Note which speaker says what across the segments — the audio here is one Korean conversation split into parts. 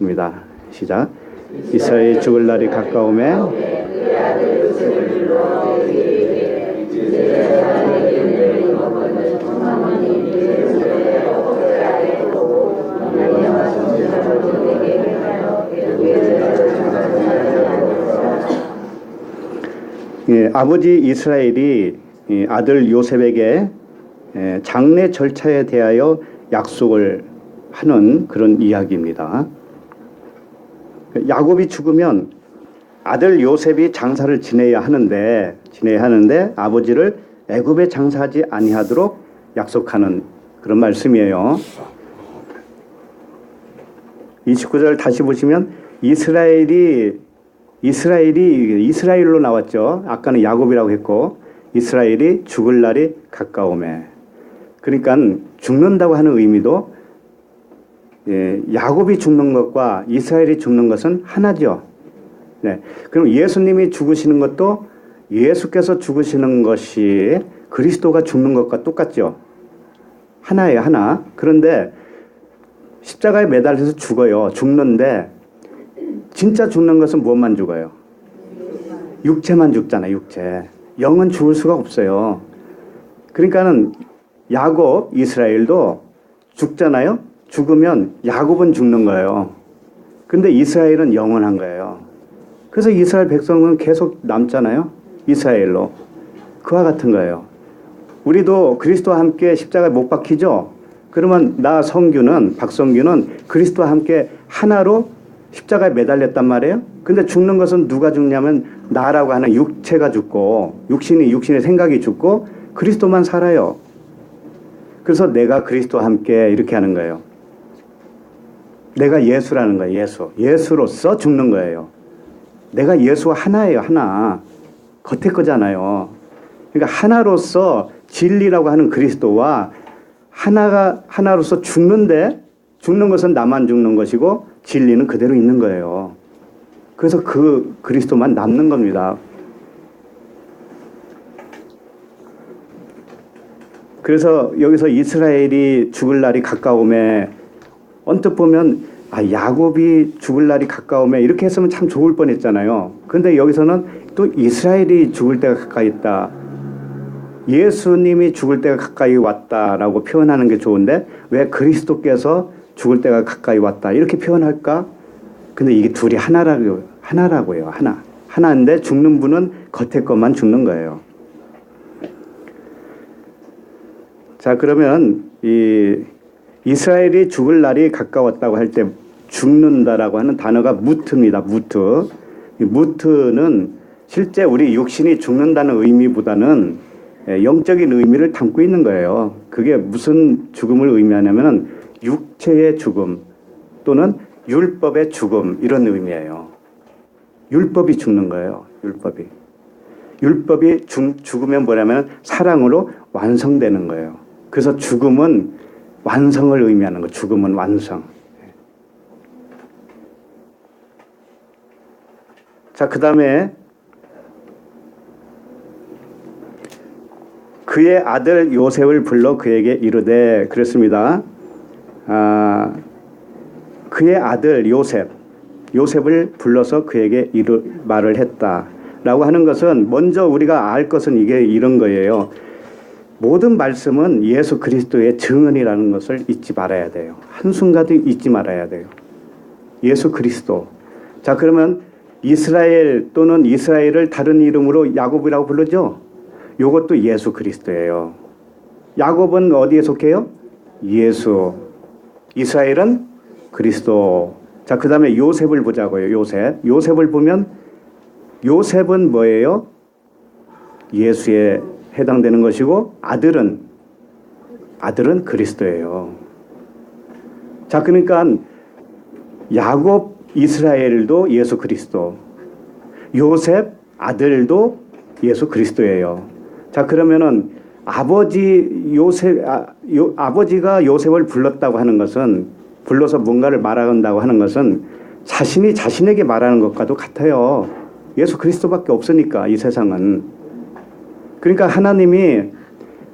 Speaker 1: 입니다. 시작. 이스라엘 죽을 날이 가까움에 예, 아버지 이스라엘이 이 아들 요셉에게 예, 장례 절차에 대하여 약속을 하는 그런 이야기입니다. 야곱이 죽으면 아들 요셉이 장사를 지내야 하는데 지내야 하는데 아버지를 애굽에 장사하지 아니하도록 약속하는 그런 말씀이에요. 29절 다시 보시면 이스라엘이 이스라엘이 이스라엘로 나왔죠. 아까는 야곱이라고 했고 이스라엘이 죽을 날이 가까움에 그러니까 죽는다고 하는 의미도 예, 야곱이 죽는 것과 이스라엘이 죽는 것은 하나죠. 네. 그럼 예수님이 죽으시는 것도 예수께서 죽으시는 것이 그리스도가 죽는 것과 똑같죠. 하나예요, 하나. 그런데 십자가에 매달려서 죽어요. 죽는데 진짜 죽는 것은 무엇만 죽어요? 육체만 죽잖아요, 육체. 영은 죽을 수가 없어요. 그러니까는 야곱, 이스라엘도 죽잖아요. 죽으면 야곱은 죽는 거예요. 근데 이스라엘은 영원한 거예요. 그래서 이스라엘 백성은 계속 남잖아요. 이스라엘로. 그와 같은 거예요. 우리도 그리스도와 함께 십자가에 못 박히죠? 그러면 나 성규는, 박성규는 그리스도와 함께 하나로 십자가에 매달렸단 말이에요. 근데 죽는 것은 누가 죽냐면 나라고 하는 육체가 죽고 육신이 육신의 생각이 죽고 그리스도만 살아요. 그래서 내가 그리스도와 함께 이렇게 하는 거예요. 내가 예수라는 거예요. 예수. 예수로서 죽는 거예요. 내가 예수와 하나예요. 하나. 겉에 거잖아요. 그러니까 하나로서 진리라고 하는 그리스도와 하나가 하나로서 죽는데 죽는 것은 나만 죽는 것이고 진리는 그대로 있는 거예요. 그래서 그 그리스도만 남는 겁니다. 그래서 여기서 이스라엘이 죽을 날이 가까움에 언뜻 보면 아 야곱이 죽을 날이 가까움에 이렇게 했으면 참 좋을 뻔했잖아요. 근데 여기서는 또 이스라엘이 죽을 때가 가까이 있다. 예수님이 죽을 때가 가까이 왔다라고 표현하는 게 좋은데 왜 그리스도께서 죽을 때가 가까이 왔다 이렇게 표현할까? 근데 이게 둘이 하나라고 하나라고요. 하나. 하나인데 죽는 분은 겉에 것만 죽는 거예요. 자, 그러면 이 이스라엘이 죽을 날이 가까웠다고 할 때 죽는다라고 하는 단어가 무트입니다. 무트. 이 무트는 실제 우리 육신이 죽는다는 의미보다는 예, 영적인 의미를 담고 있는 거예요. 그게 무슨 죽음을 의미하냐면은 육체의 죽음 또는 율법의 죽음 이런 의미예요. 율법이 죽는 거예요. 율법이. 율법이 죽, 죽으면 뭐냐면 사랑으로 완성되는 거예요. 그래서 죽음은 완성을 의미하는 거. 죽음은 완성. 자, 그 다음에 그의 아들 요셉을 불러 그에게 이르되 그랬습니다. 아, 그의 아들 요셉, 요셉을 불러서 그에게 이르 말을 했다라고 하는 것은 먼저 우리가 알 것은 이게 이런 거예요. 모든 말씀은 예수 그리스도의 증언이라는 것을 잊지 말아야 돼요. 한순간도 잊지 말아야 돼요. 예수 그리스도. 자, 그러면 이스라엘 또는 이스라엘을 다른 이름으로 야곱이라고 부르죠? 요것도 예수 그리스도예요. 야곱은 어디에 속해요? 예수. 이스라엘은 그리스도. 자, 그 다음에 요셉을 보자고요. 요셉. 요셉을 보면 요셉은 뭐예요? 예수에 해당되는 것이고 아들은 아들은 그리스도예요. 자, 그러니까 야곱 이스라엘도 예수 그리스도. 요셉 아들도 예수 그리스도예요. 자, 그러면은 아버지 요셉 아, 요, 아버지가 요셉을 불렀다고 하는 것은 불러서 뭔가를 말한다고 하는 것은 자신이 자신에게 말하는 것과도 같아요. 예수 그리스도밖에 없으니까 이 세상은. 그러니까 하나님이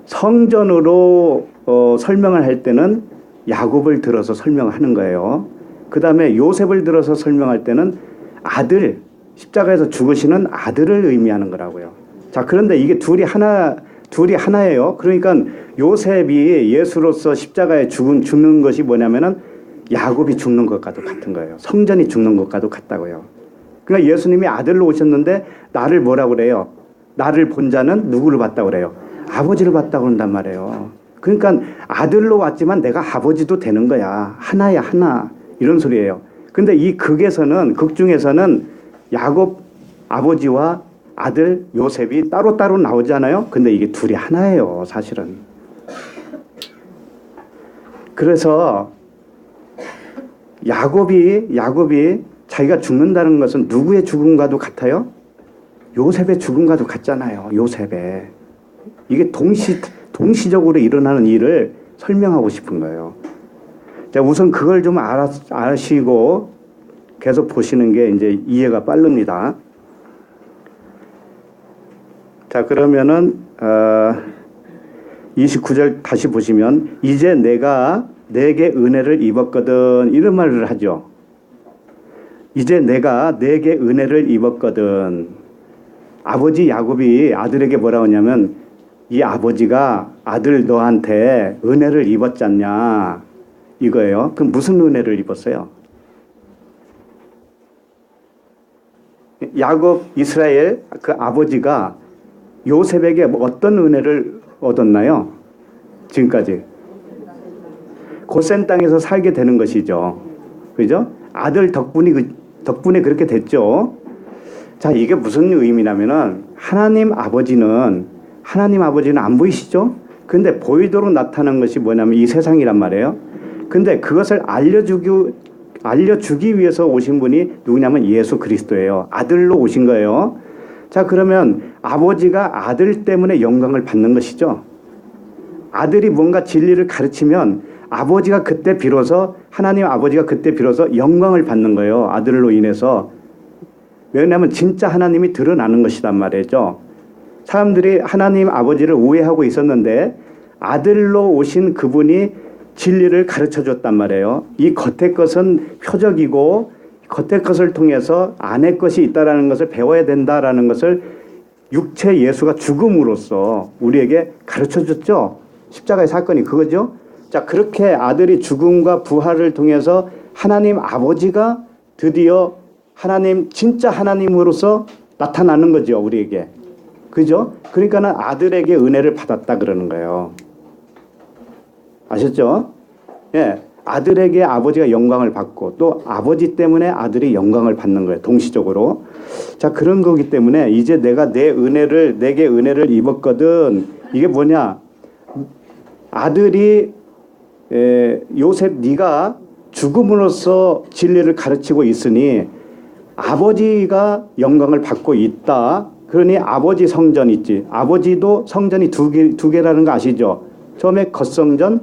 Speaker 1: 성전으로 어, 설명을 할 때는 야곱을 들어서 설명하는 거예요. 그 다음에 요셉을 들어서 설명할 때는 아들, 십자가에서 죽으시는 아들을 의미하는 거라고요. 자, 그런데 이게 둘이 하나, 둘이 하나예요. 그러니까 요셉이 예수로서 십자가에 죽은, 죽는 것이 뭐냐면은 야곱이 죽는 것과도 같은 거예요. 성전이 죽는 것과도 같다고요. 그러니까 예수님이 아들로 오셨는데 나를 뭐라고 그래요? 나를 본 자는 누구를 봤다고 그래요? 아버지를 봤다고 그런단 말이에요. 그러니까 아들로 왔지만 내가 아버지도 되는 거야. 하나야, 하나. 이런 소리예요. 근데 이 극에서는, 극 중에서는 야곱 아버지와 아들 요셉이 따로따로 나오잖아요. 근데 이게 둘이 하나예요, 사실은. 그래서 야곱이 야곱이 자기가 죽는다는 것은 누구의 죽음과도 같아요? 요셉의 죽음과도 같잖아요. 요셉의 이게 동시 동시적으로 일어나는 일을 설명하고 싶은 거예요. 자, 우선 그걸 좀 알아, 아시고 계속 보시는 게 이제 이해가 빠릅니다. 자, 그러면은 어, 29절 다시 보시면 이제 내가 내게 은혜를 입었거든 이런 말을 하죠. 이제 내가 내게 은혜를 입었거든. 아버지 야곱이 아들에게 뭐라 하냐면 이 아버지가 아들 너한테 은혜를 입었잖냐 이거예요. 그럼 무슨 은혜를 입었어요? 야곱 이스라엘 그 아버지가 요셉에게 어떤 은혜를 얻었나요? 지금까지 고센 땅에서 살게 되는 것이죠. 그죠? 아들 덕분이 그- 덕분에 그렇게 됐죠. 자, 이게 무슨 의미냐면은 하나님 아버지는 하나님 아버지는 안 보이시죠? 근데 보이도록 나타난 것이 뭐냐면 이 세상이란 말이에요. 근데 그것을 알려주기 알려주기 위해서 오신 분이 누구냐면 예수 그리스도예요. 아들로 오신 거예요. 자, 그러면 아버지가 아들 때문에 영광을 받는 것이죠. 아들이 뭔가 진리를 가르치면 아버지가 그때 비로소 하나님 아버지가 그때 비로소 영광을 받는 거예요. 아들로 인해서. 왜냐하면 진짜 하나님이 드러나는 것이란 말이죠. 사람들이 하나님 아버지를 오해하고 있었는데 아들로 오신 그분이 진리를 가르쳐 줬단 말이에요. 이 겉의 것은 표적이고 겉의 것을 통해서 안의 것이 있다라는 것을 배워야 된다라는 것을 육체 예수가 죽음으로써 우리에게 가르쳐 줬죠. 십자가의 사건이 그거죠. 자, 그렇게 아들이 죽음과 부활을 통해서 하나님 아버지가 드디어 하나님 진짜 하나님으로서 나타나는 거죠, 우리에게. 그죠? 그러니까는 아들에게 은혜를 받았다 그러는 거예요. 아셨죠? 예. 아들에게 아버지가 영광을 받고 또 아버지 때문에 아들이 영광을 받는 거예요. 동시적으로. 자, 그런 거기 때문에 이제 내가 내 은혜를 내게 은혜를 입었거든. 이게 뭐냐? 아들이 에, 요셉 네가 죽음으로써 진리를 가르치고 있으니 아버지가 영광을 받고 있다. 그러니 아버지 성전 있지. 아버지도 성전이 두 개, 두 개라는 거 아시죠? 처음에 겉성전,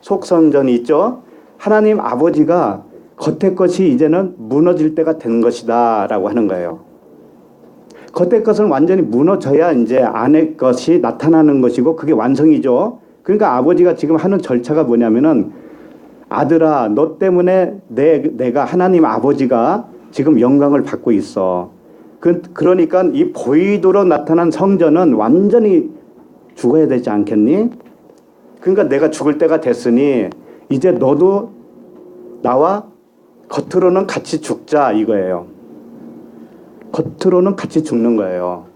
Speaker 1: 속성전이 있죠. 하나님 아버지가 겉의 것이 이제는 무너질 때가 된 것이다 라고 하는 거예요. 겉의 것은 완전히 무너져야 이제 안의 것이 나타나는 것이고 그게 완성이죠. 그러니까 아버지가 지금 하는 절차가 뭐냐면은 아들아 너 때문에 내 내가 하나님 아버지가 지금 영광을 받고 있어. 그 그러니까 이 보이도록 나타난 성전은 완전히 죽어야 되지 않겠니? 그러니까 내가 죽을 때가 됐으니 이제 너도 나와 겉으로는 같이 죽자 이거예요. 겉으로는 같이 죽는 거예요.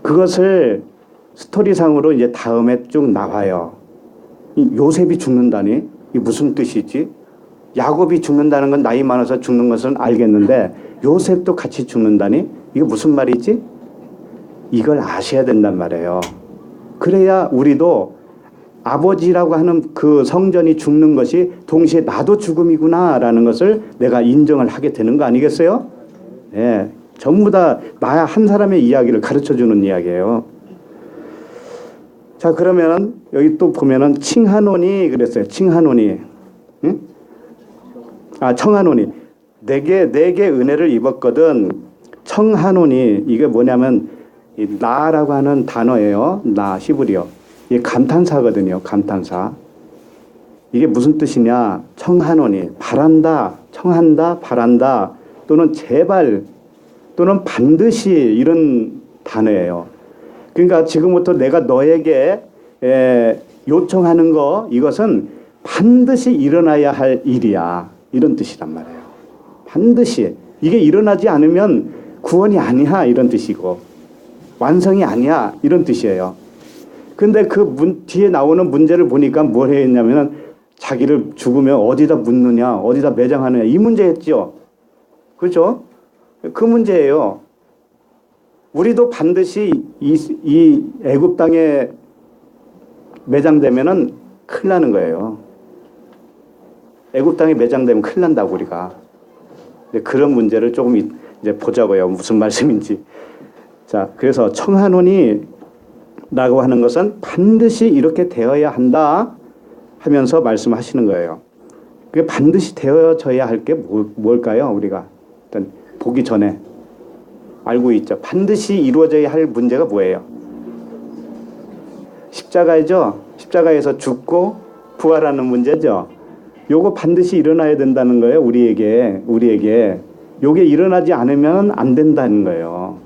Speaker 1: 그것을 스토리상으로 이제 다음에 쭉 나와요. 이 요셉이 죽는다니 이 무슨 뜻이지? 야곱이 죽는다는 건 나이 많아서 죽는 것은 알겠는데 요셉도 같이 죽는다니 이게 무슨 말이지? 이걸 아셔야 된단 말이에요. 그래야 우리도 아버지라고 하는 그 성전이 죽는 것이 동시에 나도 죽음이구나라는 것을 내가 인정을 하게 되는 거 아니겠어요? 예. 전부 다 나 한 사람의 이야기를 가르쳐 주는 이야기예요. 자, 그러면 여기 또 보면은 칭하노니 그랬어요. 칭하노니. 응? 아, 청하노니. 내게 내게 은혜를 입었거든. 청하노니 이게 뭐냐면 이 나라고 하는 단어예요. 나 히브리어. 이 감탄사거든요. 감탄사. 이게 무슨 뜻이냐? 청하노니 바란다, 청한다, 바란다 또는 제발 또는 반드시 이런 단어예요. 그러니까 지금부터 내가 너에게 에, 요청하는 거 이것은 반드시 일어나야 할 일이야. 이런 뜻이란 말이에요. 반드시 이게 일어나지 않으면 구원이 아니야 이런 뜻이고 완성이 아니야 이런 뜻이에요. 근데 그 문, 뒤에 나오는 문제를 보니까 뭘 했냐면은 자기를 죽으면 어디다 묻느냐, 어디다 매장하느냐 이 문제였죠. 그렇죠? 그 문제예요. 우리도 반드시 이, 이 애굽 땅에 매장되면은 큰일 나는 거예요. 애굽 땅에 매장되면 큰일 난다고 우리가. 근데 그런 문제를 조금 이- 이제 보자고요. 무슨 말씀인지. 자, 그래서 청하노니 라고 하는 것은 반드시 이렇게 되어야 한다 하면서 말씀하시는 거예요. 그게 반드시 되어져야 할 게 뭘까요? 우리가 일단 보기 전에 알고 있죠. 반드시 이루어져야 할 문제가 뭐예요? 십자가이죠. 십자가에서 죽고 부활하는 문제죠. 요거 반드시 일어나야 된다는 거예요. 우리에게 우리에게 요게 일어나지 않으면 안 된다는 거예요.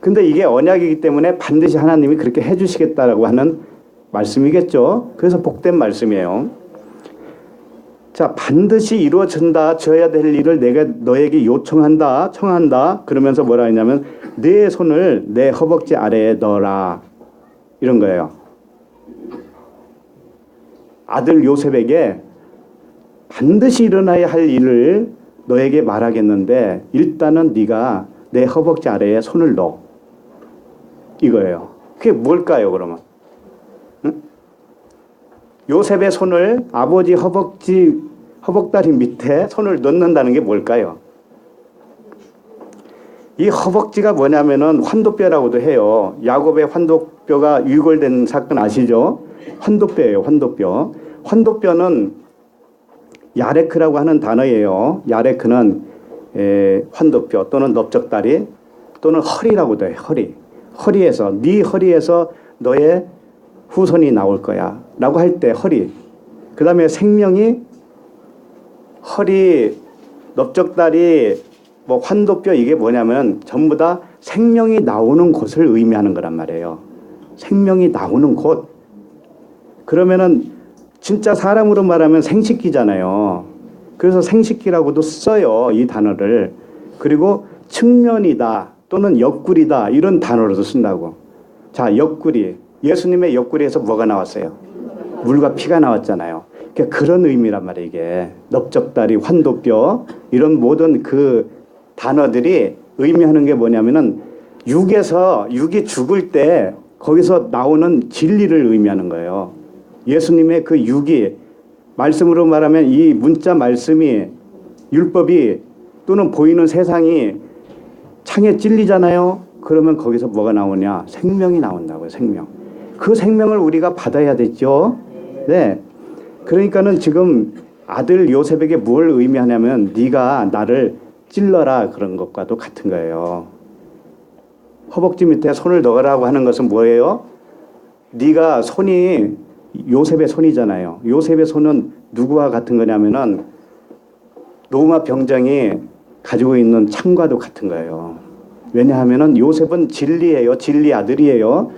Speaker 1: 근데 이게 언약이기 때문에 반드시 하나님이 그렇게 해 주시겠다라고 하는 말씀이겠죠. 그래서 복된 말씀이에요. 자, 반드시 이루어진다, 져야 될 일을 내가 너에게 요청한다, 청한다. 그러면서 뭐라 했냐면 내 손을 내 허벅지 아래에 넣어라. 이런 거예요. 아들 요셉에게 반드시 일어나야 할 일을 너에게 말하겠는데 일단은 네가 내 허벅지 아래에 손을 넣어. 이거예요. 그게 뭘까요, 그러면? 응? 요셉의 손을 아버지 허벅지 허벅다리 밑에 손을 넣는다는 게 뭘까요? 이 허벅지가 뭐냐면은 환도뼈라고도 해요. 야곱의 환도뼈가 유골된 사건 아시죠? 환도뼈예요, 환도뼈. 환도뼈는 야레크라고 하는 단어예요. 야레크는 에, 환도뼈 또는 넓적다리 또는 허리라고도 해요. 허리. 허리에서 네 허리에서 너의 후손이 나올 거야 라고 할 때 허리. 그 다음에 생명이 허리, 넓적다리, 뭐 환도뼈 이게 뭐냐면 전부 다 생명이 나오는 곳을 의미하는 거란 말이에요. 생명이 나오는 곳. 그러면은 진짜 사람으로 말하면 생식기잖아요. 그래서 생식기라고도 써요. 이 단어를. 그리고 측면이다 또는 옆구리다 이런 단어로도 쓴다고. 자, 옆구리. 예수님의 옆구리에서 뭐가 나왔어요? 물과 피가 나왔잖아요. 그러니까 그런 의미란 말이에요, 이게. 넓적다리, 환도뼈 이런 모든 그 단어들이 의미하는 게 뭐냐면은 육에서 육이 죽을 때 거기서 나오는 진리를 의미하는 거예요. 예수님의 그 육이 말씀으로 말하면 이 문자 말씀이 율법이 또는 보이는 세상이 창에 찔리잖아요. 그러면 거기서 뭐가 나오냐? 생명이 나온다고요, 생명. 그 생명을 우리가 받아야 되죠. 네. 그러니까는 지금 아들 요셉에게 뭘 의미하냐면 네가 나를 찔러라 그런 것과도 같은 거예요. 허벅지 밑에 손을 넣으라고 하는 것은 뭐예요? 네가 손이 요셉의 손이잖아요. 요셉의 손은 누구와 같은 거냐면은 로마 병정이 가지고 있는 창과도 같은 거예요. 왜냐하면은 요셉은 진리예요. 진리 아들이에요.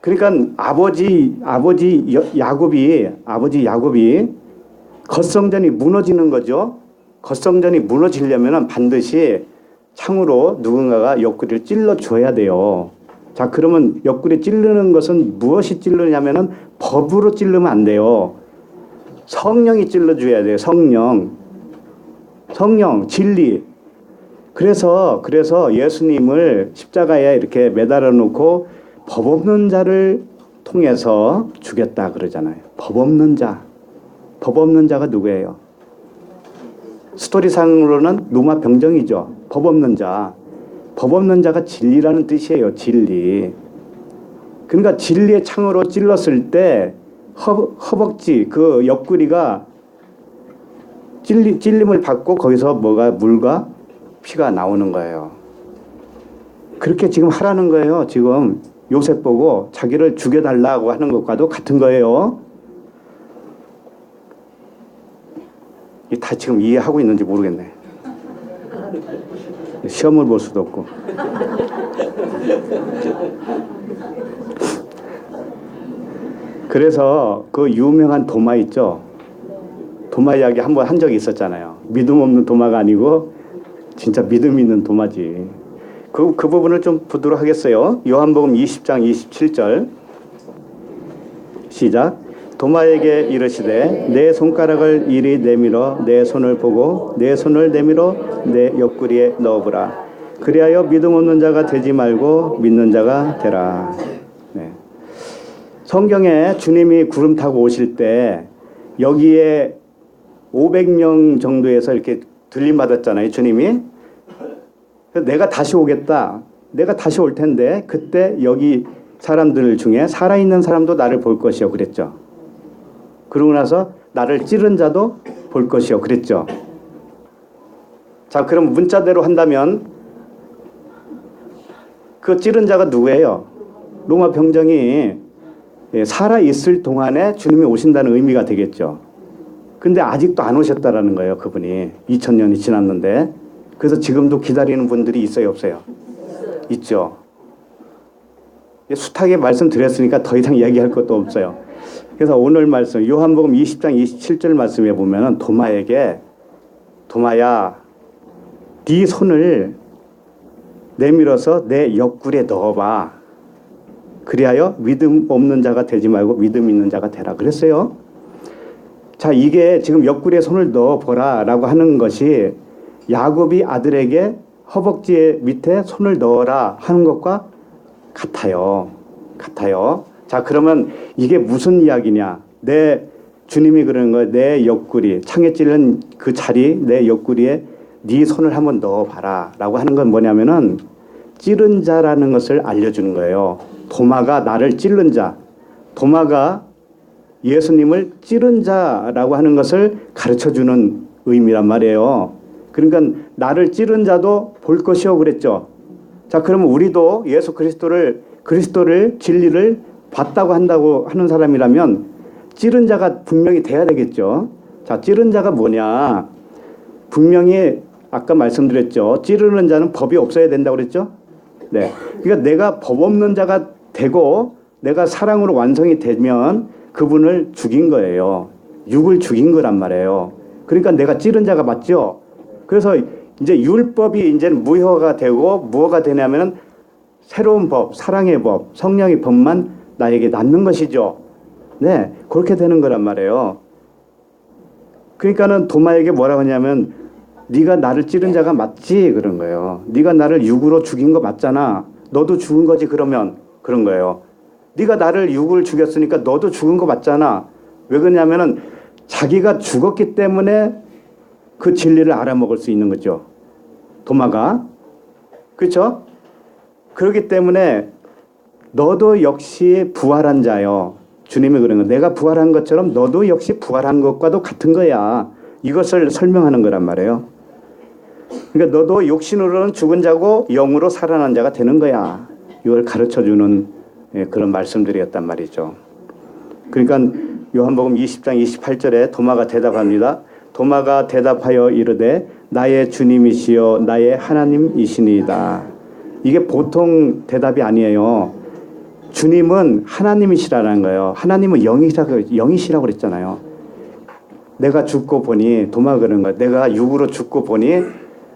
Speaker 1: 그러니까 아버지 아버지 여- 야곱이 아버지 야곱이 겉성전이 무너지는 거죠. 겉성전이 무너지려면 반드시 창으로 누군가가 옆구리를 찔러 줘야 돼요. 자, 그러면 옆구리 찌르는 것은 무엇이 찌르냐면은 법으로 찌르면 안 돼요. 성령이 찔러 줘야 돼요. 성령. 성령, 진리. 그래서 그래서 예수님을 십자가에 이렇게 매달아 놓고 법 없는 자를 통해서 죽였다 그러잖아요. 법 없는 자. 법 없는 자가 누구예요? 스토리상으로는 로마 병정이죠. 법 없는 자. 법 없는 자가 진리라는 뜻이에요. 진리. 그러니까 진리의 창으로 찔렀을 때 허, 허벅지 그 옆구리가 찔리, 찔림을 받고 거기서 뭐가 물과 피가 나오는 거예요. 그렇게 지금 하라는 거예요. 지금 요셉 보고 자기를 죽여달라고 하는 것과도 같은 거예요. 다 지금 이해하고 있는지 모르겠네. 시험을 볼 수도 없고. 그래서 그 유명한 도마 있죠. 도마 이야기 한번 한 적이 있었잖아요. 믿음 없는 도마가 아니고 진짜 믿음 있는 도마지. 그, 그 부분을 좀 보도록 하겠어요. 요한복음 20장 27절. 시작. 도마에게 이르시되 내 손가락을 이리 내밀어 내 손을 보고 내 손을 내밀어 내 옆구리에 넣어보라. 그리하여 믿음 없는 자가 되지 말고 믿는 자가 되라. 네. 성경에 주님이 구름 타고 오실 때 여기에 500명 정도에서 이렇게 들림 받았잖아요, 주님이. 내가 다시 오겠다. 내가 다시 올 텐데 그때 여기 사람들 중에 살아있는 사람도 나를 볼 것이요. 그랬죠. 그러고 나서 나를 찌른 자도 볼 것이요. 그랬죠. 자, 그럼 문자대로 한다면 그 찌른 자가 누구예요? 로마 병정이 예, 살아 있을 동안에 주님이 오신다는 의미가 되겠죠. 근데 아직도 안 오셨다라는 거예요, 그분이. 2000년이 지났는데. 그래서 지금도 기다리는 분들이 있어요, 없어요? 있죠. 예, 숱하게 말씀드렸으니까 더 이상 이야기할 것도 없어요. 그래서 오늘 말씀 요한복음 20장 27절 말씀에 보면은 도마에게 도마야 네 손을 내밀어서 내 옆구리에 넣어봐. 그리하여 믿음 없는 자가 되지 말고 믿음 있는 자가 되라 그랬어요. 자 이게 지금 옆구리에 손을 넣어보라라고 하는 것이 야곱이 아들에게 허벅지 밑에 손을 넣어라 하는 것과 같아요. 같아요. 자, 그러면 이게 무슨 이야기냐? 내 주님이 그러는 거예요. 내 옆구리, 창에 찔른 그 자리, 내 옆구리에 네 손을 한번 넣어 봐라. 라고 하는 건 뭐냐면은 찌른 자라는 것을 알려 주는 거예요. 도마가 나를 찌른 자. 도마가 예수님을 찌른 자라고 하는 것을 가르쳐 주는 의미란 말이에요. 그러니까 나를 찌른 자도 볼 것이요 그랬죠. 자, 그러면 우리도 예수 그리스도를 그리스도를 진리를 봤다고 한다고 하는 사람이라면 찌른 자가 분명히 돼야 되겠죠. 자, 찌른 자가 뭐냐? 분명히 아까 말씀드렸죠. 찌르는 자는 법이 없어야 된다고 그랬죠. 네. 그러니까 내가 법 없는 자가 되고 내가 사랑으로 완성이 되면 그분을 죽인 거예요. 육을 죽인 거란 말이에요. 그러니까 내가 찌른 자가 맞죠. 그래서 이제 율법이 이제 무효가 되고 무효가 되냐면은 새로운 법, 사랑의 법, 성령의 법만 나에게 남는 것이죠. 네, 그렇게 되는 거란 말이에요. 그러니까는 도마에게 뭐라고 하냐면 네가 나를 찌른 자가 맞지 그런 거예요. 네가 나를 육으로 죽인 거 맞잖아. 너도 죽은 거지 그러면 그런 거예요. 네가 나를 육을 죽였으니까 너도 죽은 거 맞잖아. 왜 그러냐면은 자기가 죽었기 때문에 그 진리를 알아먹을 수 있는 거죠. 도마가. 그렇죠? 그렇기 때문에 너도 역시 부활한 자요. 주님이 그런 거. 내가 부활한 것처럼 너도 역시 부활한 것과도 같은 거야. 이것을 설명하는 거란 말이에요. 그러니까 너도 육신으로는 죽은 자고 영으로 살아난 자가 되는 거야. 이걸 가르쳐 주는 예, 그런 말씀들이었단 말이죠. 그러니까 요한복음 20장 28절에 도마가 대답합니다. 도마가 대답하여 이르되 나의 주님이시여 나의 하나님이시니이다. 이게 보통 대답이 아니에요. 주님은 하나님이시라는 거예요. 하나님은 영이시라고 영이시라고 그랬잖아요. 내가 죽고 보니 도마 그런 거. 내가 육으로 죽고 보니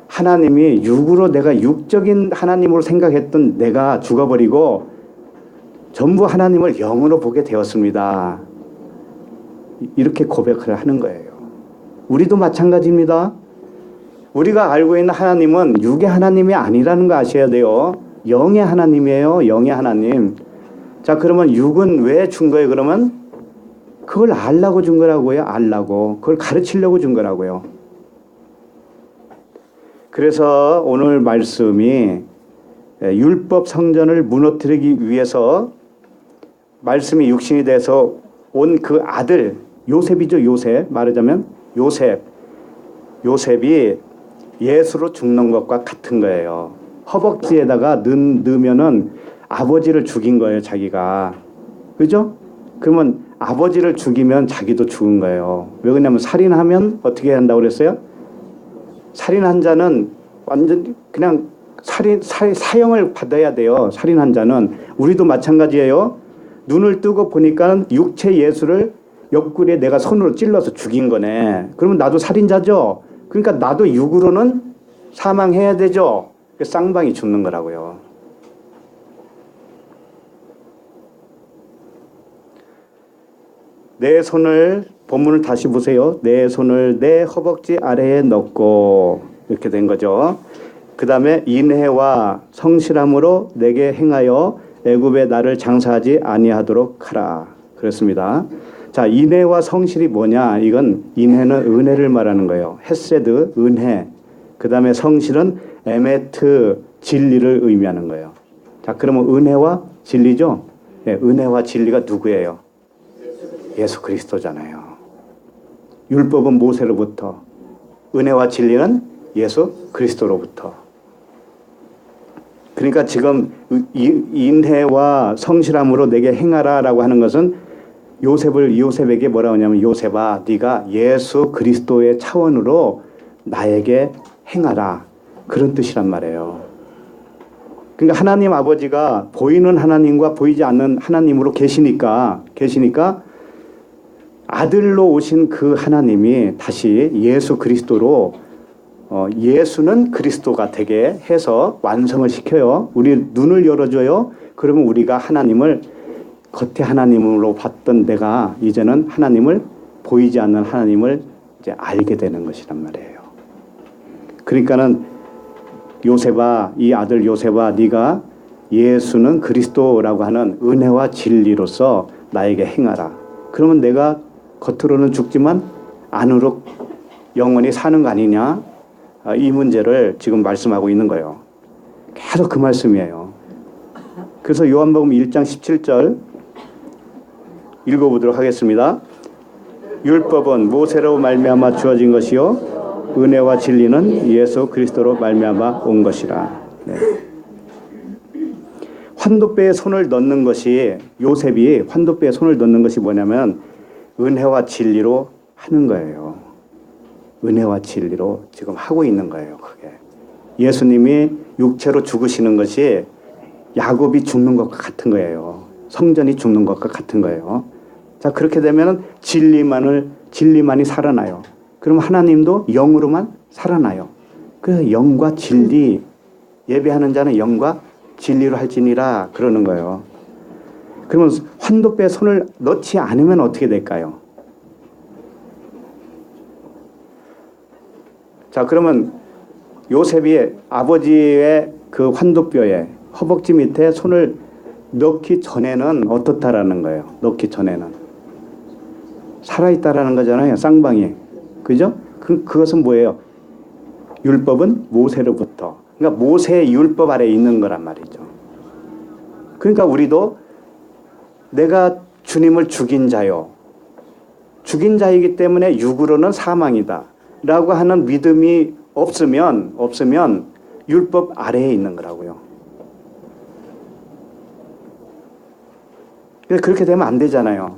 Speaker 1: 하나님이 육으로 내가 육적인 하나님으로 생각했던 내가 죽어버리고 전부 하나님을 영으로 보게 되었습니다. 이렇게 고백을 하는 거예요. 우리도 마찬가지입니다. 우리가 알고 있는 하나님은 육의 하나님이 아니라는 거 아셔야 돼요. 영의 하나님이에요. 영의 하나님. 자, 그러면 육은 왜 준 거예요? 그러면 그걸 알라고 준 거라고요. 알라고. 그걸 가르치려고 준 거라고요. 그래서 오늘 말씀이 율법 성전을 무너뜨리기 위해서 말씀이 육신이 돼서 온 그 아들 요셉이죠. 요셉. 말하자면 요셉. 요셉이 예수로 죽는 것과 같은 거예요. 허벅지에다가 넣, 넣으면은 아버지를 죽인 거예요, 자기가. 그죠? 그러면 아버지를 죽이면 자기도 죽은 거예요. 왜 그러냐면 살인하면 어떻게 한다고 그랬어요? 살인한 자는 완전 그냥 살인 사, 사형을 받아야 돼요. 살인한 자는 우리도 마찬가지예요. 눈을 뜨고 보니까 육체 예수를 옆구리에 내가 손으로 찔러서 죽인 거네. 그러면 나도 살인자죠. 그러니까 나도 육으로는 사망해야 되죠. 그 쌍방이 죽는 거라고요. 내 손을 본문을 다시 보세요. 내 손을 내 허벅지 아래에 넣고 이렇게 된 거죠. 그 다음에 인해와 성실함으로 내게 행하여 애굽에 나를 장사하지 아니하도록 하라. 그렇습니다. 자, 인해와 성실이 뭐냐? 이건 인해는 은혜를 말하는 거예요. 헤세드, 은혜. 그 다음에 성실은 에메트, 진리를 의미하는 거예요. 자, 그러면 은혜와 진리죠? 네, 은혜와 진리가 누구예요? 예수 그리스도잖아요. 율법은 모세로부터, 은혜와 진리는 예수 그리스도로부터. 그러니까 지금 이- 인혜와 성실함으로 내게 행하라라고 하는 것은 요셉을 요셉에게 뭐라고 하냐면 요셉아 네가 예수 그리스도의 차원으로 나에게 행하라 그런 뜻이란 말이에요. 그러니까 하나님 아버지가 보이는 하나님과 보이지 않는 하나님으로 계시니까 계시니까 아들로 오신 그 하나님이 다시 예수 그리스도로 어, 예수는 그리스도가 되게 해서 완성을 시켜요. 우리 눈을 열어줘요. 그러면 우리가 하나님을 겉에 하나님으로 봤던 내가 이제는 하나님을 보이지 않는 하나님을 이제 알게 되는 것이란 말이에요. 그러니까는 요셉아 이 아들 요셉아 네가 예수는 그리스도라고 하는 은혜와 진리로서 나에게 행하라. 그러면 내가 겉으로는 죽지만 안으로 영원히 사는 거 아니냐? 아, 이 문제를 지금 말씀하고 있는 거예요. 계속 그 말씀이에요. 그래서 요한복음 1장 17절 읽어보도록 하겠습니다. 율법은 모세로 말미암아 주어진 것이요 은혜와 진리는 예수 그리스도로 말미암아 온 것이라. 네. 환도배에 손을 넣는 것이 요셉이 환도배에 손을 넣는 것이 뭐냐면 은혜와 진리로 하는 거예요. 은혜와 진리로 지금 하고 있는 거예요. 그게 예수님이 육체로 죽으시는 것이 야곱이 죽는 것과 같은 거예요. 성전이 죽는 것과 같은 거예요. 자 그렇게 되면은 진리만을 진리만이 살아나요. 그럼 하나님도 영으로만 살아나요. 그래서 영과 진리 예배하는 자는 영과 진리로 할지니라 그러는 거예요. 그러면 환도뼈에 손을 넣지 않으면 어떻게 될까요? 자, 그러면 요셉이 아버지의 그 환도뼈에 허벅지 밑에 손을 넣기 전에는 어떻다라는 거예요. 넣기 전에는 살아있다라는 거잖아요. 쌍방이. 그죠? 그, 그것은 뭐예요? 율법은 모세로부터. 그러니까 모세의 율법 아래에 있는 거란 말이죠. 그러니까 우리도 내가 주님을 죽인 자요. 죽인 자이기 때문에 육으로는 사망이다. 라고 하는 믿음이 없으면, 없으면 율법 아래에 있는 거라고요. 그렇게 되면 안 되잖아요.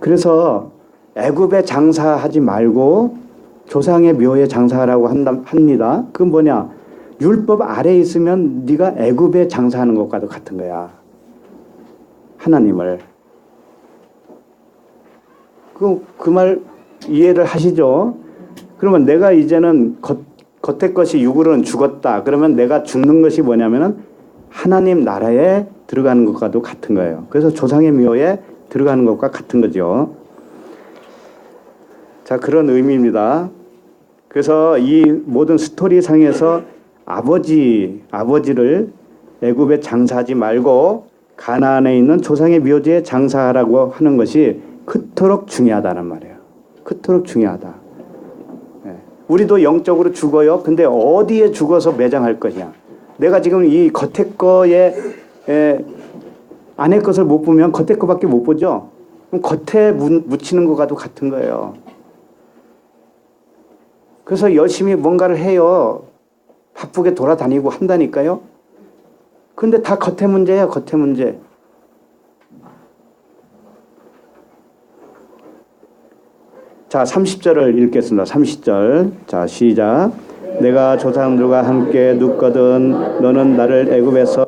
Speaker 1: 그래서 애굽에 장사하지 말고 조상의 묘에 장사하라고 한다, 합니다. 그건 뭐냐? 율법 아래에 있으면 네가 애굽에 장사하는 것과도 같은 거야. 하나님을. 그 그 말 이해를 하시죠? 그러면 내가 이제는 겉, 겉의 것이 육으로는 죽었다. 그러면 내가 죽는 것이 뭐냐면은 하나님 나라에 들어가는 것과도 같은 거예요. 그래서 조상의 묘에 들어가는 것과 같은 거죠. 자, 그런 의미입니다. 그래서 이 모든 스토리 상에서 아버지, 아버지를 애굽에 장사하지 말고 가나안에 있는 조상의 묘지에 장사하라고 하는 것이 그토록 중요하다는 말이에요. 그토록 중요하다. 예. 우리도 영적으로 죽어요. 근데 어디에 죽어서 매장할 거냐? 내가 지금 이 겉에 거에 에, 안에 것을 못 보면 겉에 거밖에 못 보죠. 그럼 겉에 묻, 묻히는 것과도 같은 거예요. 그래서 열심히 뭔가를 해요. 바쁘게 돌아다니고 한다니까요. 근데 다 겉의 문제야, 겉의 문제. 자, 30절을 읽겠습니다. 30절. 자, 시작. 내가 조상들과 함께 눕거든 너는 나를 애굽에서